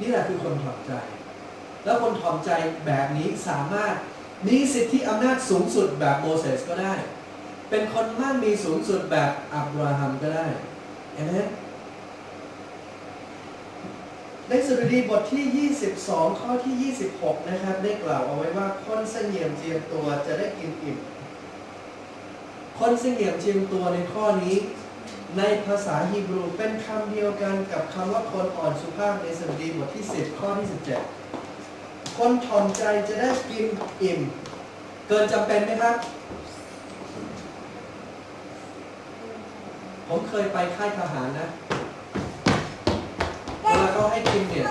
นี่แหละคือคนถ่อมใจ แล้วคนถ่อมใจแบบนี้สามารถมีสิทธิอำนาจสูงสุดแบบโมเสสก็ได้ เป็นคนมั่นมีสูงสุดแบบอับราฮัมก็ได้เห็นไหมในสดุดีบทที่ 22 ข้อที่ 26 นะครับ ได้กล่าวเอาไว้ว่าคนเสงี่ยมเจียมตัวจะได้กินอิ่ม คนเสงี่ยมเจียมตัวในข้อนี้ ในภาษาฮีบรูเป็นคำเดียวกันกับคำว่าคนอ่อนสุภาพในสดุดีบทที่ 10 ข้อที่ 17 คนถ่อมใจจะได้กินอิ่ม เกินจำเป็นไหมครับ ผมเคยไปค่ายทหารนะเวลาเขาให้กินเนี่ย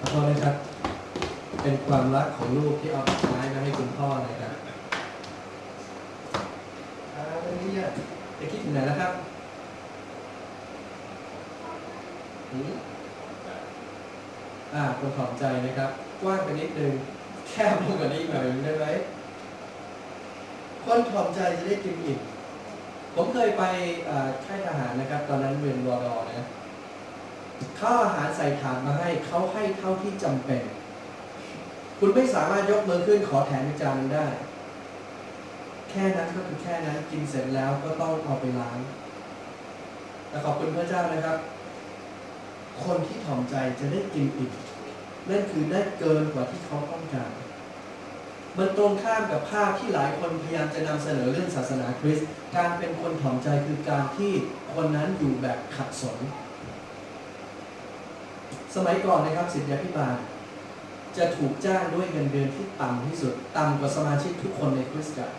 ขอโทษนะครับ เป็น ความรักของลูกที่เอาดอกไม้มาให้คุณพ่อนะครับอาวันนี้จะคิดถึงไหนแล้วครับหืมอ่าคนขอบใจนะครับ กว้างไปนิดนึง แคบลงกว่านี้อีกหน่อยนึงได้ไหมคนขอบใจจะได้กินอิ่มผมเคยไปค่ายทหารนะครับ ตอนนั้นเรียนรอดอนะข้าวอาหารใส่ถาดมาให้เขาให้เท่าที่จำเป็น คุณไม่สามารถยกมือขึ้นขอแถมอีกจานนึงได้ แค่นั้นก็คือแค่นั้นกินเสร็จแล้วก็ต้องเอาไปล้างแต่ขอบคุณพระเจ้านะครับ คนที่ถ่อมใจจะได้กินอีกนั่นคือได้เกินกว่าที่เขาต้องการ มันตรงข้ามกับภาพที่หลายคนพยายามจะนำเสนอเรื่องศาสนาคริสต์ การเป็นคนถ่อมใจคือการที่คนนั้นอยู่แบบขัดสน สมัยก่อนนะครับสิทธิพิบาล จะถูกจ้างด้วยเงินเดือนที่ต่ำที่สุด ต่ำกว่าสมาชิกทุกคนในคริสตจักร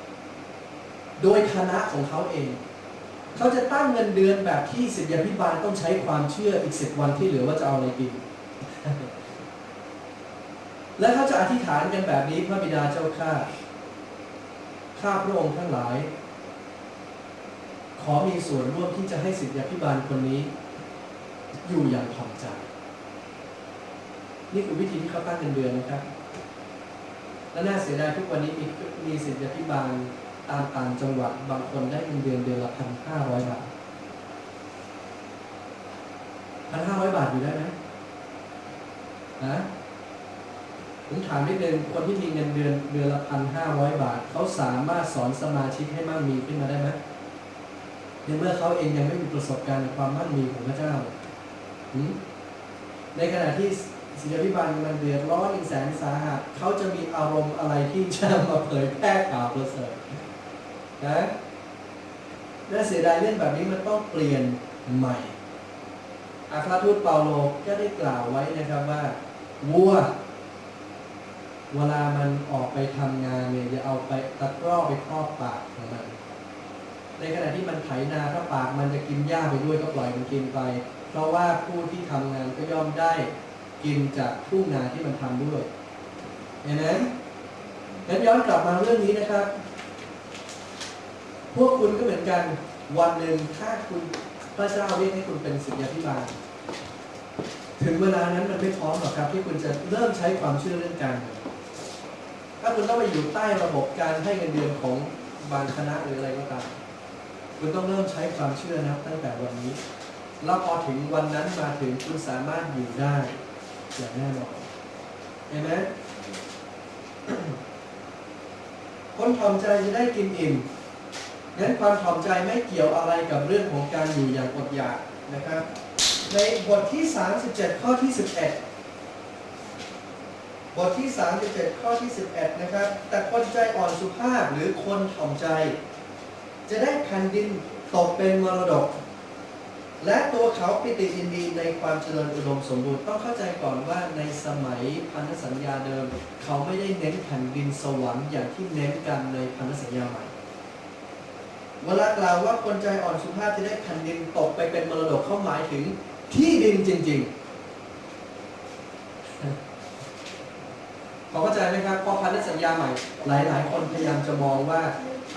โดยคณะของเขาเอง เขาจะตั้งเงินเดือนแบบที่สิทธิพิบาลต้องใช้ความเชื่ออีกสิบวันที่เหลือว่าจะเอาอะไรกิน และเขาจะอธิษฐานกันแบบนี้พระบิดาเจ้าข้า ข้าพระองค์ทั้งหลาย ขอมีส่วนร่วมที่จะให้สิทธิพิบาลคนนี้ อยู่อย่างถ่อมใจ นี่คือวิธีที่เขาตั้งเงินเดือนนะครับ และน่าเสียดายทุกวันนี้มีมีสิทธิพิบาลตามต่างจังหวัดบางคนได้เงินเดือนเดือนละพันห้าร้อยบาทพันห้าร้อยบาทอยู่ได้ไหมนะผมถามนิดนึงคนที่มีเงินเดือนเดือนละพันห้าร้อยบาท เขาสามารถสอนสมาชิกให้มั่งมีขึ้นมาได้ไหมในเมื่อเขาเองยังไม่มีประสบการณ์ในความมั่นมีของพระเจ้าในขณะที่ ศิลปิบาลมันเดือดร้อนอีกแสนสาหัสเขาจะมีอารมณ์อะไรที่จะมาเผยแพร่ข่าวประเสริฐนะน่าเสียดายเรื่องแบบนี้มันต้องเปลี่ยนใหม่อาคาทูตเปาโลก็ได้กล่าวไว้นะครับว่าวัวเวลามันออกไปทำงานเนี่ยอย่าเอาไปตะกร้อไปครอบปากของมัน ในขณะที่มันไถนาถ้าปากมันจะกินหญ้าไปด้วยก็ปล่อยมันกินไป เพราะว่าผู้ที่ทำงานก็ย่อมได้ กินจากทุ่งนาที่มันทำด้วยเห็นไหมงั้นย้อนกลับมาเรื่องนี้นะครับ พวกคุณก็เหมือนกัน วันหนึ่งถ้าคุณพระเจ้าเรียกให้คุณเป็นศิษยาภิบาล ถึงเวลานั้นมันไม่พร้อมหรอกครับ ที่คุณจะเริ่มใช้ความเชื่อเรื่องการเงินถ้าคุณต้องไปอยู่ใต้ระบบการให้เงินเดือนของบางคณะหรืออะไรก็ตามคุณต้องเริ่มใช้ความเชื่อนะตั้งแต่วันนี้ แล้วพอถึงวันนั้นมาถึงคุณสามารถอยู่ได้ อย่างแน่นอน เห็นไหมคนถ่อมใจจะได้กินอิ่มงั้นความถ่อมใจไม่เกี่ยวอะไรกับเรื่องของการอยู่อย่างอดอยากนะครับ ในบทที่ 37 ข้อที่ 11 บทที่ 37 ข้อที่ 11 นะครับ แต่คนใจอ่อนสุภาพหรือคนถ่อมใจ จะได้แผ่นดินตกเป็นมรดก และตัวเขาปิติยินดีในความเจริญอุดมสมบูรณ์ต้องเข้าใจก่อนว่าในสมัยพันธสัญญาเดิม เขาไม่ได้เน้นแผ่นดินสวรรค์อย่างที่เน้นกันในพันธสัญญาใหม่เวลากล่าวว่าคนใจอ่อนสุภาพจะได้แผ่นดินตกไปเป็นมรดกเขาหมายถึงที่ดินจริงๆพอเข้าใจไหมครับพอพันธสัญญาใหม่ หลาย ๆ คนพยายามจะมองว่า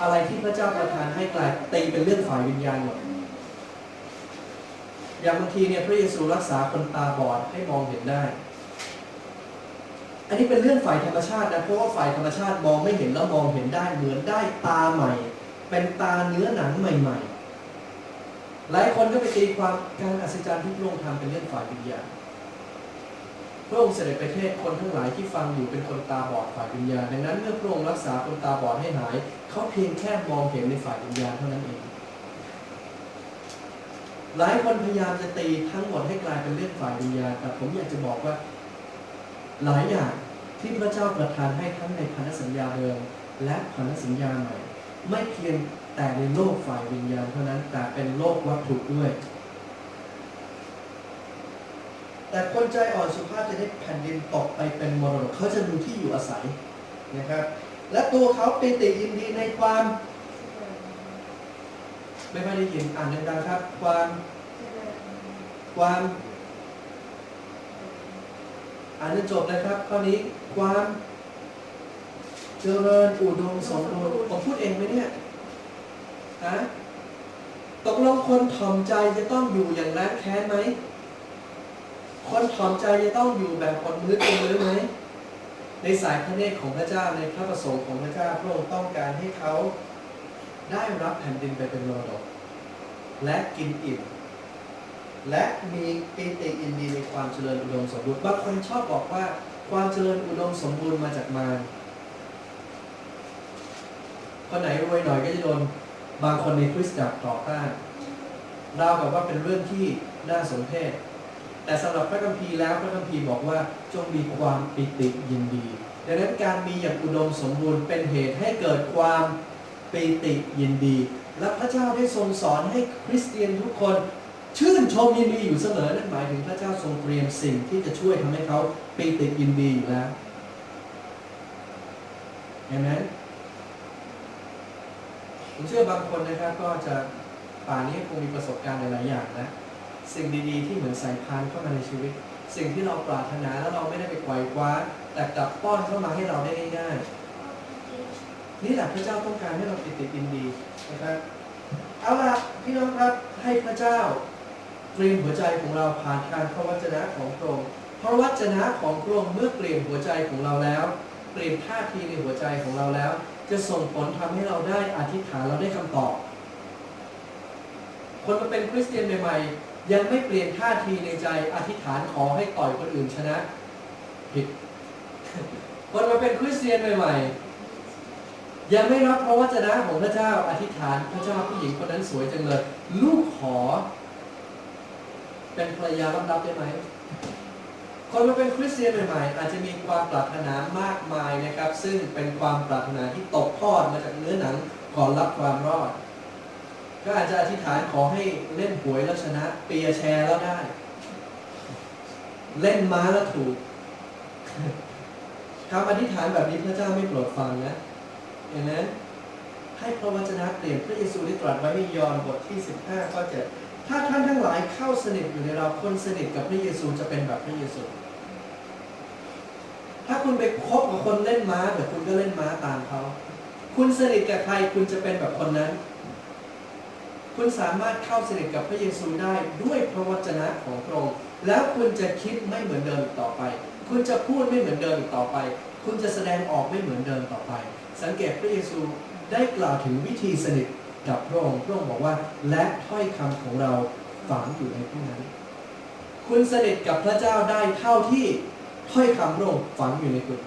อะไรที่พระเจ้าประทานให้กลายตีเป็นเรื่องฝ่ายวิญญาณหมด อย่างบางทีเนี่ยพระเยซูรักษาคนตาบอดให้มองเห็นได้ อันนี้เป็นเรื่องฝ่ายธรรมชาตินะเพราะว่าฝ่ายธรรมชาติมองไม่เห็นแล้วมองเห็นได้เหมือนได้ตาใหม่ เป็นตาเนื้อหนังใหม่ ๆ หลายคนก็ไปตีความการอัศจรรย์ที่พระองค์ทำเป็นเรื่องฝ่ายวิญญาณพระองค์เสด็จไปเทศคนทั้งหลายที่ฟังอยู่เป็นคนตาบอดฝ่ายวิญญาณดังนั้นเมื่อพระองค์รักษาคนตาบอดให้หาย เขาเพียงแค่มองเห็นในฝ่ายวิญญาณเท่านั้นเอง หลายคนพยายามจะตีทั้งหมดให้กลายเป็นเรื่องฝ่ายวิญญาณแต่ผมอยากจะบอกว่า หลายอย่างที่พระเจ้าประทานให้ทั้งในพันธสัญญาเดิม และพันธสัญญาใหม่ ไม่เพียงแต่ในโลกฝ่ายวิญญาณเท่านั้นแต่เป็นโลกวัตถุด้วย แต่คนใจอ่อนสุภาพจะได้แผ่นดินตกไปเป็นมรดกเขาจะมีที่อยู่อาศัยนะครับ และตัวเขาปิติยินดีในความ ไม่ค่อยได้ยินอ่านดังๆครับ ความ ความอ่านจนจบนะครับข้อนี้ความเจริญอุดมสมบูรณ์ผมพูดเองไหมเนี่ยฮะตกลงคนถ่อมใจจะต้องอยู่อย่างแร้นแค้นไหม คนถ่อมใจจะต้องอยู่แบบคนมือเป็นมือไหม ในสายพระเนตรของพระเจ้าในพระประสงค์ของพระเจ้าพระองค์ต้องการให้เขา ได้รับแผ่นดินไปเป็นมรดก และกินอิ่มและมีปิติอินดีในความเจริญอุดมสมบูรณ์บางคนชอบบอกว่าความเจริญอุดมสมบูรณ์มาจากมารคนไหนรวยหน่อยก็จะโดนบางคนในคริสตจักรต่อต้านเรากับว่าเป็นเรื่องที่น่าสมเพชแต่สำหรับพระคัมภีร์แล้วพระคัมภีร์บอกว่าจงมีความปิติยินดีดังนั้นการมีอย่างอุดมสมบูรณ์เป็นเหตุให้เกิดความ ปิติยินดี และพระเจ้าได้ทรงสอนให้คริสเตียนทุกคน ชื่นชมยินดีอยู่เสมอนั่นหมายถึงพระเจ้าทรงเตรียมสิ่งที่จะช่วยทำให้เขาปิติยินดีอยู่แล้วเห็นไหมผมเชื่อบางคนนะครับก็จะป่านนี้คงมีประสบการณ์หลายๆอย่างนะสิ่งดีๆที่เหมือนสายพานเข้ามาในชีวิต สิ่งที่เราปรารถนาแล้วเราไม่ได้ไปไขว่คว้าแต่กลับป้อนเข้ามาให้เราได้ง่ายๆ นี่แหละพระเจ้าต้องการให้เราติดติดยินดีนะครับเอาละพี่น้องครับให้พระเจ้าเตรียมหัวใจของเราผ่านการพระวจนะของพระองค์พระวจนะของพระองค์เมื่อเปลี่ยนหัวใจของเราแล้ว เปลี่ยนท่าทีในหัวใจของเราแล้ว จะส่งผลทำให้เราได้อธิษฐานเราได้คำตอบ คนมาเป็นคริสเตียนใหม่ๆยังไม่เปลี่ยนท่าทีในใจอธิษฐานขอให้ต่อยคนอื่นชนะผิดคนมาเป็นคริสเตียนใหม่ๆ ยังไม่รับพระวจนะของพระเจ้าอธิษฐานพระเจ้าผู้หญิงคนนั้นสวยจังเลย ลูกขอ เป็นภรรยารับๆได้ไหมคนมาเป็นคริสเตียนใหม่ๆอาจจะมีความปรารถนามากมายนะครับ ซึ่งเป็นความปรารถนาที่ตกทอดมาจากเนื้อหนังก่อนรับความรอด ก็อาจจะอธิษฐานขอให้เล่นหวยแล้วชนะ เปียแชร์แล้วได้ เล่นม้าแล้วถูกคำอธิษฐานแบบนี้พระเจ้าไม่โปรดฟังนะ ให้พระวจนะเปลี่ยนพระเยซูได้ตรัสไว้ในยอห์นบทที่ 15ข้อ7ถ้าท่านทั้งหลายเข้าสนิทอยู่ในเราคนสนิทกับพระเยซูจะเป็นแบบพระเยซู ถ้าคุณไปคบกับคนเล่นม้าเดี๋ยวคุณก็เล่นม้าตามเขาคุณสนิทกับใครคุณจะเป็นแบบคนนั้น คุณสามารถเข้าสนิทกับพระเยซูได้ด้วยพระวจนะของพระองค์แล้วคุณจะคิดไม่เหมือนเดิมต่อไป คุณจะพูดไม่เหมือนเดิมต่อไป คุณจะแสดงออกไม่เหมือนเดิมต่อไป สังเกตพระเยซูได้กล่าวถึงวิธีสนิทกับพระองค์พระองค์บอกว่า และถ้อยคำของเราฝังอยู่ในผู้นั้น คุณสนิทกับพระเจ้าได้เท่าที่ถ้อยคำพระองค์ฝังอยู่ในคุณ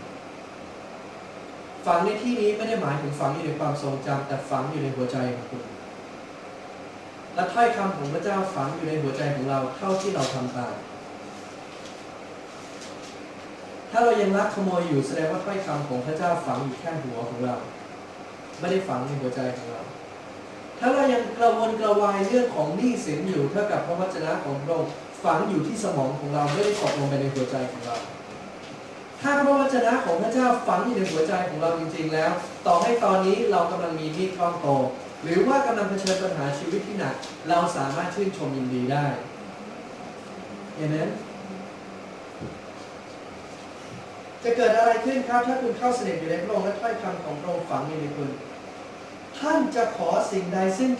ฝังในที่นี้ไม่ได้หมายถึงฝังอยู่ในความทรงจำแต่ฝังอยู่ในหัวใจของคุณ และถ้อยคำของพระเจ้าฝังอยู่ในหัวใจของเราเท่าที่เราทำตาม ถ้าเรายังรักขโมยอยู่แสดงว่าถ้อยคำของพระเจ้าฝังอยู่แค่หัวของเรา ไม่ได้ฝังในหัวใจของเรา ถ้าเรายังกระวนกระวายเรื่องของหนี้สินอยู่เท่ากับพระวจนะของพระองค์ฝังอยู่ที่สมองของเราไม่ได้ตกลงไปในหัวใจของเรา ถ้าพระวจนะของพระเจ้าฝังอยู่ในหัวใจของเราจริง ๆ แล้ว ต่อให้ตอนนี้เรากำลังมีหนี้คล่องโต หรือว่ากำลังเผชิญปัญหาชีวิตที่หนัก เราสามารถชื่นชมยินดีได้เห็นไหม จะเกิดอะไรขึ้นครับถ้าคุณเข้าสนิทอยู่ในพระองค์และถ้อยคำของพระองค์ฝังอยู่ในคุณ ท่านจะขอสิ่งใดซึ่ง